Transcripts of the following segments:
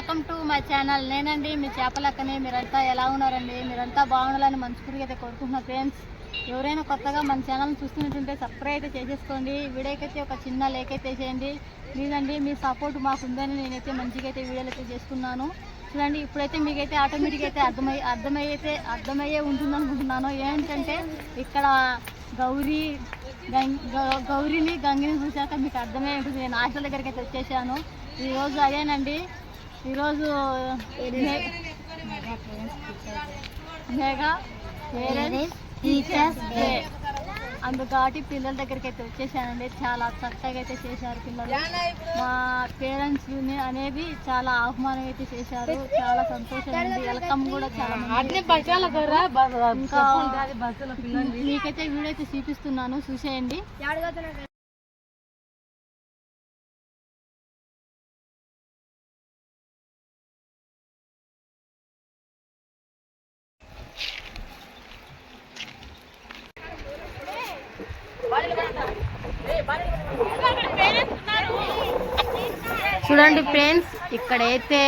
Welcome to my channel. నేనండి మీ చేపలక్కని మీరంతా ఎలా ఉన్నారండి? మీరంతా బాగుండాలని మనస్ఫూర్తిగా అయితే కోరుకుంటున్నా ఫ్రెండ్స్. ఎవరైనా కొత్తగా మన ఛానల్ చూస్తున్నట్టుంటే సబ్స్క్రైబ్ అయితే చేసేసుకోండి. వీడియోకైతే ఒక చిన్న లేక్ అయితే చేయండి. లేదండి మీ సపోర్ట్ మాకు ఉందని నేనైతే మంచిగా అయితే వీడియోలు అయితే చేసుకున్నాను చూడండి ఇప్పుడైతే మీకైతే ఆటోమేటిక్ అయితే అర్థమై అర్థమయ్యైతే అర్థమయ్యే ఉంటుంది అనుకుంటున్నాను ఏంటంటే ఇక్కడ గౌరీ గం- గౌరీని గంగిని చూశాక మీకు అర్థమై ఉంటుంది. నేను ఆశల దగ్గరికి అయితే వచ్చేసాను. ఈరోజు అదేనండి ఈరోజు మెగా టీచర్స్ డే. అందుకటి పిల్లల దగ్గరికి అయితే వచ్చేసానండి. చాలా చక్కగా అయితే చేశారు పిల్లలు. మా పేరెంట్స్ అనేది చాలా ఆహ్వానం అయితే చేశారు. చాలా సంతోషం ఉంది. వెల్కమ్ కూడా చాలా మీకైతే వీడియో అయితే చూపిస్తున్నాను. చూసేయండి. చూడండి ఫ్రెండ్స్ ఇక్కడైతే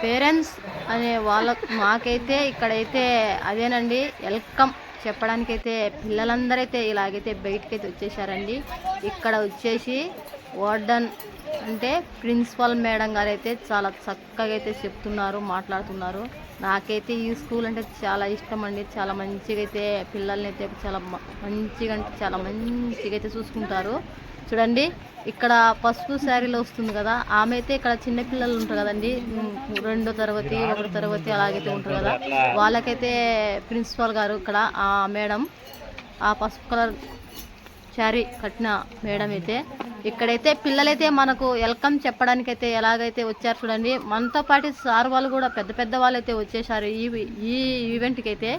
పేరెంట్స్ అనే వాళ్ళ మాకైతే ఇక్కడైతే అదేనండి వెల్కమ్ చెప్పడానికైతే పిల్లలందరైతే ఇలాగైతే బయటకైతే వచ్చేసారండి. ఇక్కడ వచ్చేసి వార్డన్ అంటే ప్రిన్సిపల్ మేడం గారు అయితే చాలా చక్కగా అయితే చెప్తున్నారు మాట్లాడుతున్నారు. నాకైతే ఈ స్కూల్ అంటే చాలా ఇష్టం అండి చాలా మంచిగా అయితే పిల్లల్ని అయితే చాలా మంచిగా అంటే చాలా మంచిగా అయితే చూసుకుంటారు. చూడండి ఇక్కడ పసుపు శారీలో వస్తుంది కదా ఆమె అయితే ఇక్కడ చిన్న పిల్లలు ఉంటారు కదండి రెండో తరగతి ఒకటో తరగతి అలాగైతే ఉంటారు కదా. వాళ్ళకైతే ప్రిన్సిపాల్ గారు ఇక్కడ ఆ మేడం ఆ పసుపు కలర్ శారీ కట్టిన మేడం అయితే ఇక్కడైతే పిల్లలైతే మనకు వెల్కమ్ చెప్పడానికైతే ఎలాగైతే వచ్చారు చూడండి మనతో పాటు సార్ వాళ్ళు కూడా పెద్ద పెద్ద వాళ్ళు అయితే వచ్చేసారు ఈ ఈ ఈవెంట్కి అయితే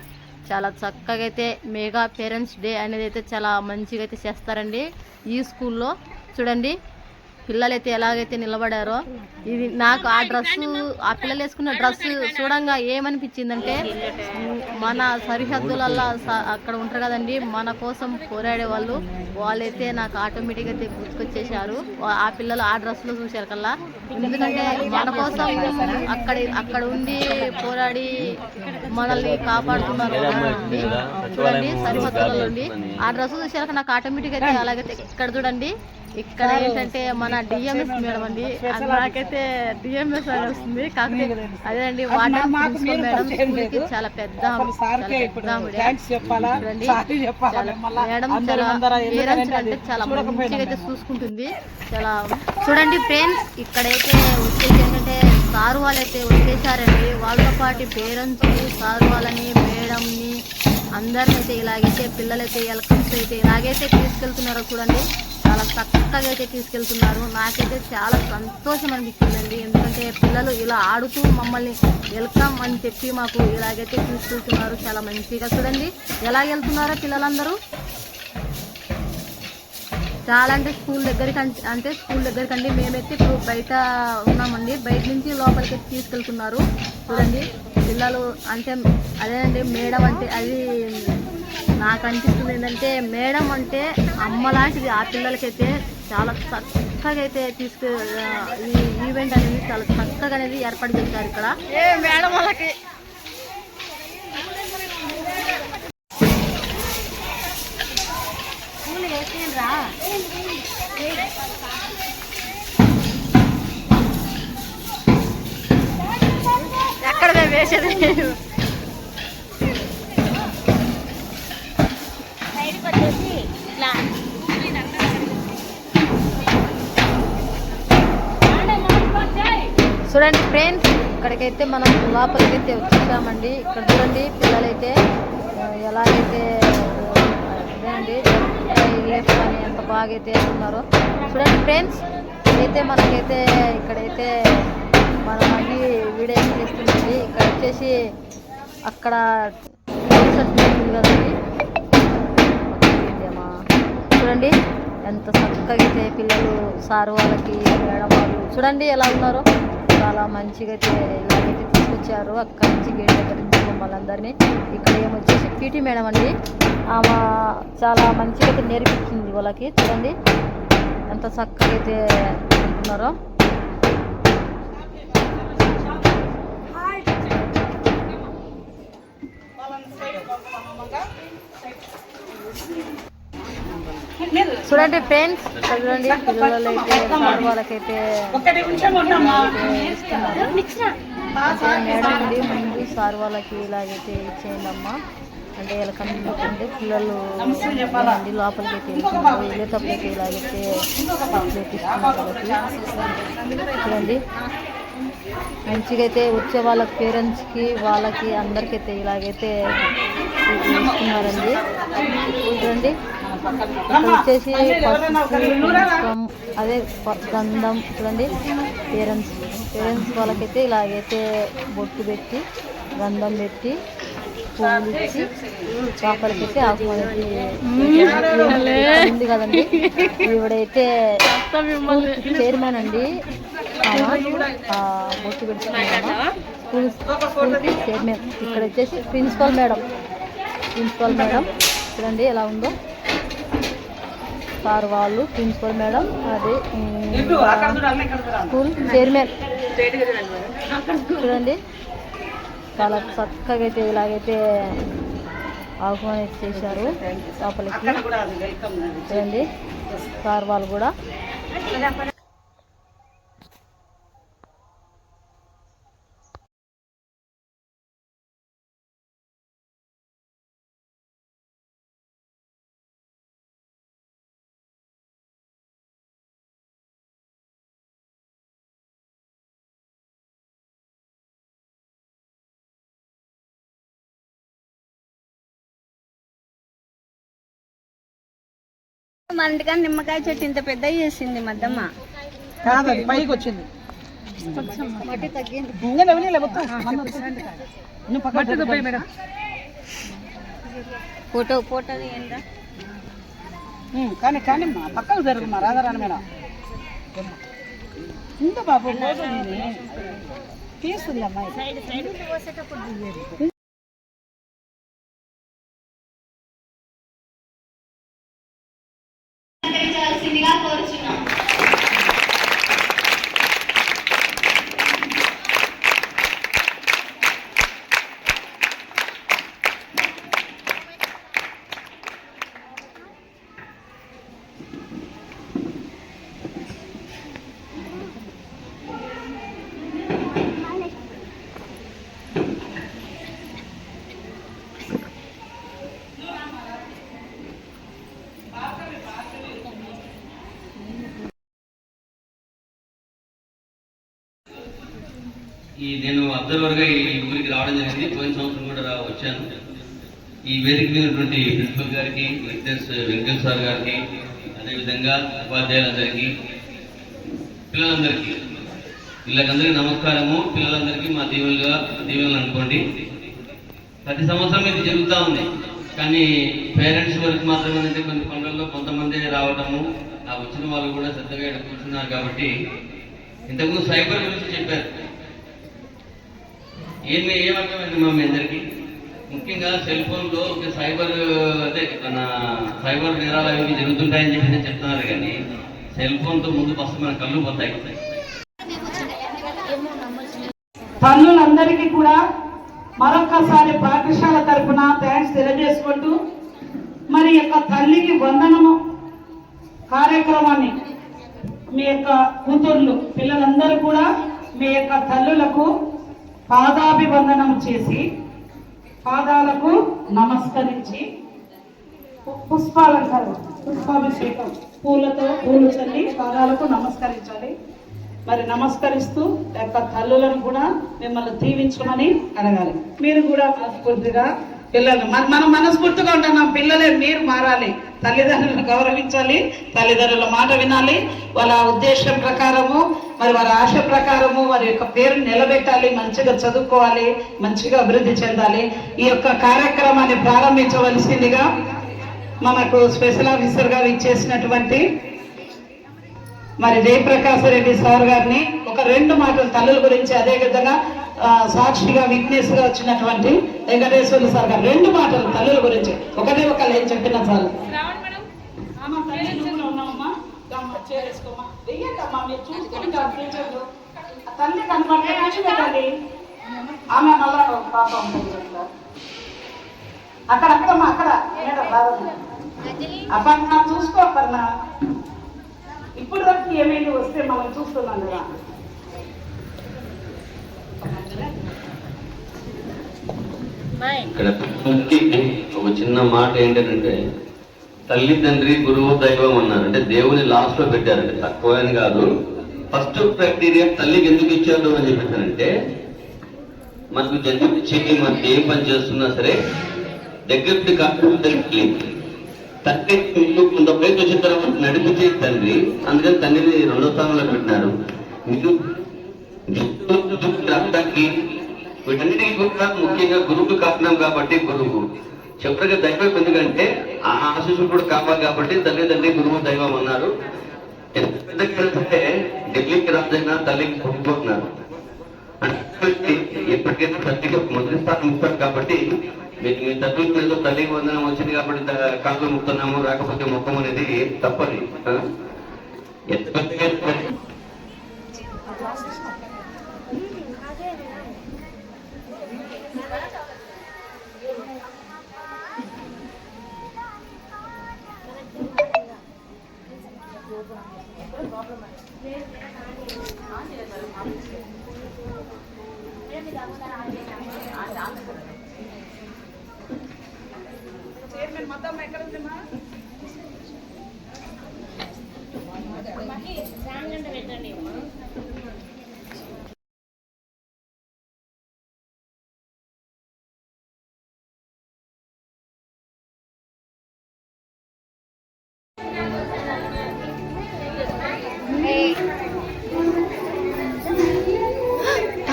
చాలా చక్కగా అయితే మెగా పేరెంట్స్ డే అనేది అయితే చాలా మంచిగా అయితే చేస్తారండి ఈ స్కూల్లో. చూడండి. పిల్లలైతే ఎలాగైతే నిలబడారో ఇది నాకు ఆ డ్రెస్ ఆ పిల్లలు వేసుకున్న డ్రెస్ చూడంగా ఏమనిపించిందంటే మన సరిహద్దులల్లో అక్కడ ఉంటారు కదండి మన కోసం పోరాడే వాళ్ళు వాళ్ళైతే నాకు ఆటోమేటిక్గా అయితే గుర్తుకొచ్చేసారు ఆ పిల్లలు ఆ డ్రెస్లో చూశారు కల్లా. ఎందుకంటే మన కోసం అక్కడ అక్కడ ఉండి పోరాడి మనల్ని కాపాడుతున్నారు. చూడండి సరిహద్దులలో ఉండి. ఆ డ్రెస్ చూశాక నాకు ఆటోమేటిక్ అయితే అలాగైతే ఇక్కడ చూడండి. ఇక్కడ ఏంటంటే మన డిఎంఎస్ మేడం అండి. నాకైతే డిఎంఎస్ అని వస్తుంది. కాకపోతే అదే అండి వాటర్ మేడం స్కూల్కి చాలా పెద్ద మేడం చాలా పేరెంట్స్ అంటే చాలా మంచిగా అయితే చూసుకుంటుంది. చాలా చూడండి ఫ్రెండ్స్ ఇక్కడైతే వచ్చేసి ఏంటంటే సారు వాళ్ళైతే వచ్చేసారండి. వాళ్ళతో పాటు పేరెంట్స్ సారు వాళ్ళని మేడంని అందరిని అయితే ఇలాగైతే పిల్లలైతే వెల్కమ్స్ అయితే ఇలాగైతే తీసుకెళ్తున్నారో చూడండి. చాలా చక్కగా అయితే తీసుకెళ్తున్నారు. నాకైతే చాలా సంతోషం అనిపించిందండి ఎందుకంటే పిల్లలు ఇలా ఆడుతూ మమ్మల్ని వెల్కమ్ అని చెప్పి మాకు ఇలాగైతే తీసుకెళ్తున్నారు. చాలా మంచిగా చూడండి. ఎలా వెళ్తున్నారో పిల్లలందరూ? చాలా అంటే స్కూల్ దగ్గరికి అంటే- అంటే స్కూల్ దగ్గరికి అండి. మేమైతే ఇప్పుడు బయట ఉన్నామండి. బయట నుంచి లోపలికి తీసుకెళ్తున్నారు. చూడండి. పిల్లలు అంటే అదేనండి. మేడం అంటే అది నాకు అనిపిస్తుంది ఏంటంటే మేడం అంటే అమ్మ లాంటిది ఆ పిల్లలకైతే చాలా చక్కగా అయితే తీసుకు ఈ ఈవెంట్ అనేది చాలా చక్కగా అనేది ఏర్పాటు చేశారు ఇక్కడ. మేడం వాళ్ళకి. ఎక్కడ వేసేది చూడండి ఫ్రెండ్స్ ఇక్కడికైతే మనం లోపలికైతే వచ్చేసామండి. ఇక్కడ చూడండి పిల్లలైతే ఎలాగైతే ఎలాగైతే అదేనండి అని ఎంత బాగా అయితే ఉన్నారో. చూడండి ఫ్రెండ్స్ అయితే మనకైతే ఇక్కడైతే మనం అవి వీడియో చేస్తుందండి ఇక్కడ వచ్చేసి అక్కడ కదండి చూడండి. ఎంత చక్కగా అయితే పిల్లలు సారు వాళ్ళకి మేడం వాళ్ళు చూడండి ఎలా ఉన్నారో. చాలా మంచిగా అయితే ఇలాగైతే తీసుకొచ్చారు. అక్కడి నుంచి గేట్ దగ్గర నుంచి మమ్మల్ని ఇక్కడ ఏమొచ్చేసి పీటీ మేడం అండి. ఆమె చాలా మంచిగా అయితే నేర్పించింది వాళ్ళకి. చూడండి ఎంత చక్కగా అయితే ఉంటున్నారో Thank you. చూడండి ఫ్రెండ్స్ చూడండి పిల్లలు అయితే సార్ వాళ్ళకైతే మేడం ఉంది ముందు సార్ వాళ్ళకి ఇలాగైతే ఇచ్చేయండమ్మా అంటే వెల్కమ్ అంటే పిల్లలు అండి లోపలికి అయితే వెళ్తున్నారు. వెళ్ళేటప్పుడైతే ఇలాగైతే చూడండి. మంచిగా అయితే వచ్చే వాళ్ళ పేరెంట్స్కి వాళ్ళకి అందరికైతే ఇలాగైతే ఇస్తున్నారండి. చూడండి. ఇక్కడ వచ్చేసి అదే గంధం చూడండి. పేరెంట్స్ పేరెంట్స్ వాళ్ళకైతే ఇలాగైతే బొట్టు పెట్టి గంధం పెట్టి పువ్వులు ఇచ్చి ఆహ్వానించి ఉంది కదండి ఈవిడైతే చైర్మన్ అండి. బొట్టు స్కూల్ స్కూల్కి చైర్మన్ ఇక్కడ వచ్చేసి ప్రిన్సిపల్ మేడం. ప్రిన్సిపల్ మేడం చూడండి ఎలా ఉందో. సార్ వాళ్ళు ప్రిన్సిపల్ మేడం అది స్కూల్ చైర్మన్. చూడండి. చాలా చక్కగా అయితే ఇలాగైతే ఆహ్వానించి చేశారు. లోపలికి. చూడండి. సార్ వాళ్ళు కూడా. ఇంటికాడ నిమ్మకాయ చెట్టు ఇంత పెద్ద చేసింది మద్దమ్మ. కాదు పైకి వచ్చింది. ఫోటో ఫోటో ఏంటా కానీ కానీ మా పక్కకు జరుగుమా రాధారాణి మేడం. ఇంత బాబు. తీస్తుంది అమ్మాయి ఈ నేను అబ్జర్వర్గా ఈ ఊరికి రావడం జరిగింది. పోయిన సంవత్సరం కూడా వచ్చాను. ఈ వేదిక మీద ఉన్నటువంటి ప్రిన్సిపల్ గారికి వెంకటేష్ వెంకట సార్ గారికి అదేవిధంగా ఉపాధ్యాయులందరికీ పిల్లలందరికీ వీళ్ళకందరికీ నమస్కారము. పిల్లలందరికీ మా దీవెనలుగా దీవెనలు అనుకోండి. ప్రతి సంవత్సరం ఇది జరుగుతూ ఉంది. కానీ పేరెంట్స్ వరకు మాత్రమే అంటే కొన్ని పనులలో కొంతమంది రావటము ఆ వచ్చిన వాళ్ళు కూడా శ్రద్ధగా కూర్చున్నారు కాబట్టి ఇంతకుముందు సైబర్ గురించి చెప్పారు. ఏమి ఏమర్థమైంది మా మీ అందరికి? ముఖ్యంగా సెల్ ఫోన్లో ఒక సైబర్ అదే మన సైబర్ నేరాలు అవి జరుగుతుంటాయని చెప్పి చెప్తున్నారు కానీ సెల్ ఫోన్తో ముందు ఫస్ట్ మన కళ్ళు పోతాయి. తల్లులందరికీ కూడా మరొక్కసారి పాఠశాల తరఫున థ్యాంక్స్ తెలియజేసుకుంటూ మరి యొక్క తల్లికి వందనము కార్యక్రమాన్ని మీ యొక్క కూతుర్లు పిల్లలందరూ కూడా మీ యొక్క తల్లులకు పాదాభివందనం చేసి పాదాలకు నమస్కరించి పుష్పాలంకారం పుష్పాభిషేకం. పూలతో పూలు చల్లి పాదాలకు నమస్కరించాలి మరి నమస్కరిస్తూ యొక్క తల్లులను కూడా మిమ్మల్ని దీవించమని అడగాలి. మీరు కూడా మనస్ఫూర్తిగా పిల్లలు మనం మనస్ఫూర్తిగా ఉంటాం పిల్లలే మీరు మారాలి. తల్లిదండ్రులను గౌరవించాలి తల్లిదండ్రుల మాట వినాలి. వాళ్ళ ఉద్దేశం ప్రకారము మరి వారి ఆశ ప్రకారము వారి యొక్క పేరు నిలబెట్టాలి మంచిగా చదువుకోవాలి మంచిగా అభివృద్ధి చెందాలి. ఈ యొక్క కార్యక్రమాన్ని ప్రారంభించవలసిందిగా మనకు స్పెషల్ ఆఫీసర్ గారు ఇచ్చేసినటువంటి మరి జయప్రకాశ్ రెడ్డి సార్ గారిని ఒక రెండు మాటలు తల్లుల గురించి అదే విధంగా సాక్షిగా విట్నెస్గా వచ్చినటువంటి వెంకటేశ్వర్లు సార్ గారు రెండు మాటలు తల్లుల గురించి. ఒకటే ఒకళ్ళు ఏం చెప్పిన చాలు అమ్మ, తల్లి నువ్వు కూడా ఉన్నావమ్మా? అమ్మ, చేరేసుకోమ్మా. తల్లి కనపడితే కూర్చోబెట్టండి. ఆమె మళ్ళా పాప అక్కడ అక్కడమ్మా అక్కడ మేడం నా చూసుకో అపర్ణ ఇప్పుడు వరకు ఏమైంది వస్తే మనం చూస్తున్నాం కదా. ఇక్కడ ఒక చిన్న మాట ఏంటంటే తల్లి తండ్రి గురువు దైవం అన్నారు. అంటే దేవుని లాస్ట్లో పెట్టారంటే తక్కువ అని కాదు. ఫస్ట్ క్రైటీరియా తల్లికి ఎందుకు ఇచ్చారు అని చెప్పేసానంటే మనకు జన్మించి మనకి ఏ పని చేస్తున్నా సరే దగ్గరికి కాకుండా తల్లి తండ్రి కొంత పైకి వచ్చిన తర్వాత నడిపించే తండ్రి అందుకని తండ్రిని రెండో స్థానంలో పెట్టినారు. మీరు రక్తానికి వీటన్నిటికీ కూడా ముఖ్యంగా గురువుకు కారణం కాబట్టి గురువు. చివరిగా దైవం ఎందుకంటే ఆ ఆశీస్సులు కూడా కావాలి కాబట్టి తల్లిదండ్రి గురువు దైవం అన్నారు. ఎంత వెళ్తే ఢిల్లీకి రాజైనా తల్లికి పొంగిపోతున్నారు అంటే ఎప్పటికైనా తల్లికి మొదటి స్థానం ఇస్తారు కాబట్టి మీకు మీ తల్లికి ఏదో తల్లికి వందనం వచ్చింది కాబట్టి త- కాళ్ళు ముక్తున్నాము రాకపోతే ముఖం అనేది తప్పది. ఆ? ఎంత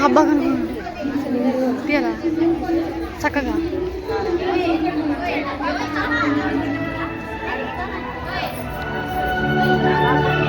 పెద్దగా బాగా తీయరా చక్కగా ఏమే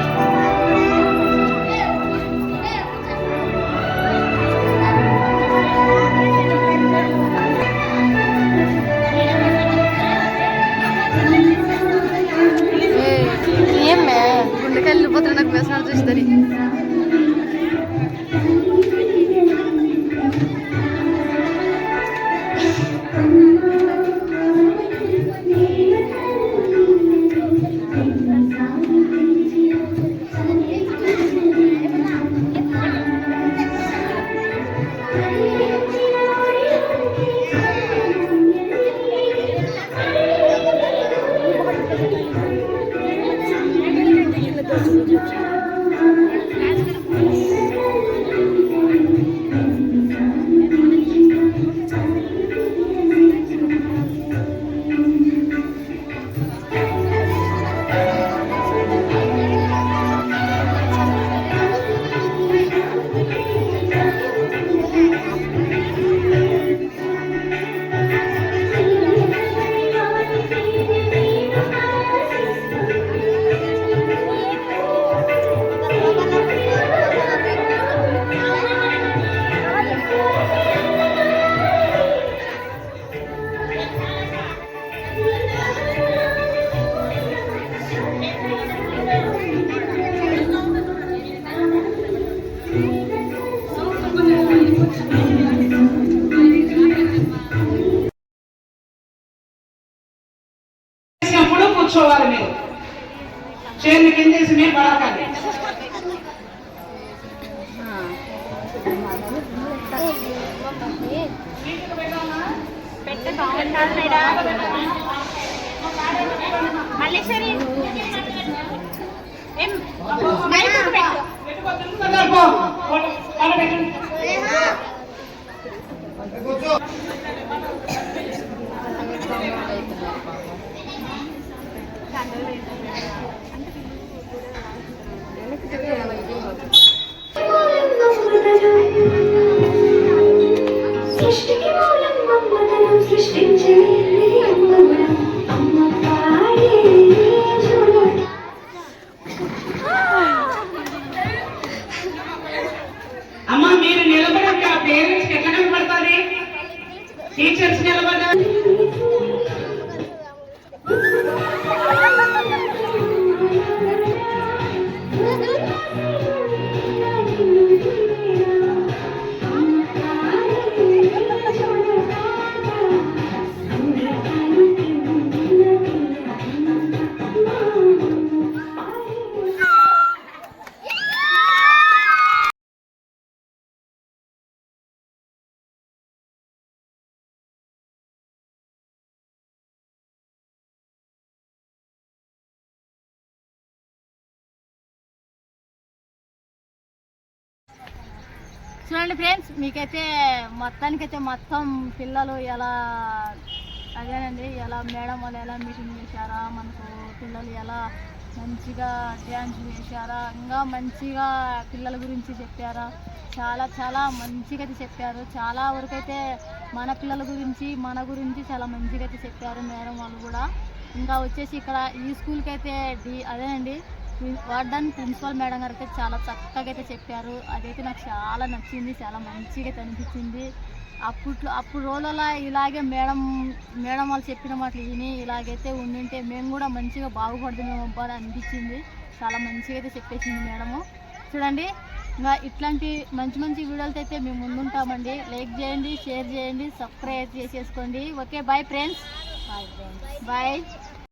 కూర్చోవాలి మీరు చేతి కిందేసి మీరు పడకండి మల్లేశ్వరి ఏం చూడండి ఫ్రెండ్స్ మీకైతే మొత్తానికైతే మొత్తం పిల్లలు ఎలా అదేనండి ఎలా మేడం వాళ్ళు ఎలా మీటింగ్ చేశారా మనకు పిల్లలు ఎలా మంచిగా డ్యాన్స్ చేశారా ఇంకా మంచిగా పిల్లల గురించి చెప్పారా చాలా చాలా మంచిగా అయితే చెప్పారు. చాలా వరకు అయితే మన పిల్లల గురించి మన గురించి చాలా మంచిగా అయితే చెప్పారు మేడం వాళ్ళు కూడా. ఇంకా వచ్చేసి ఇక్కడ ఈ స్కూల్కి అయితే డి అదేనండి వార్డన్ ప్రిన్సిపల్ మేడం గారు అయితే చాలా చక్కగా అయితే చెప్పారు. అదైతే నాకు చాలా నచ్చింది చాలా మంచిగా అనిపించింది. అప్పట్లో అప్పుడు రోజులలో ఇలాగే మేడం మేడం వాళ్ళు చెప్పిన మాటలు విని ఇలాగైతే ఉండింటే మేము కూడా మంచిగా బాగుపడుతున్నాము అబ్బా అని అనిపించింది. చాలా మంచిగా అయితే చెప్పేసింది మేడము. చూడండి ఇంకా ఇట్లాంటి మంచి మంచి వీడియోలతో అయితే మేము ముందుంటామండి. లైక్ చేయండి షేర్ చేయండి సబ్స్క్రైబ్ చేసేసుకోండి. Okay bye friends bye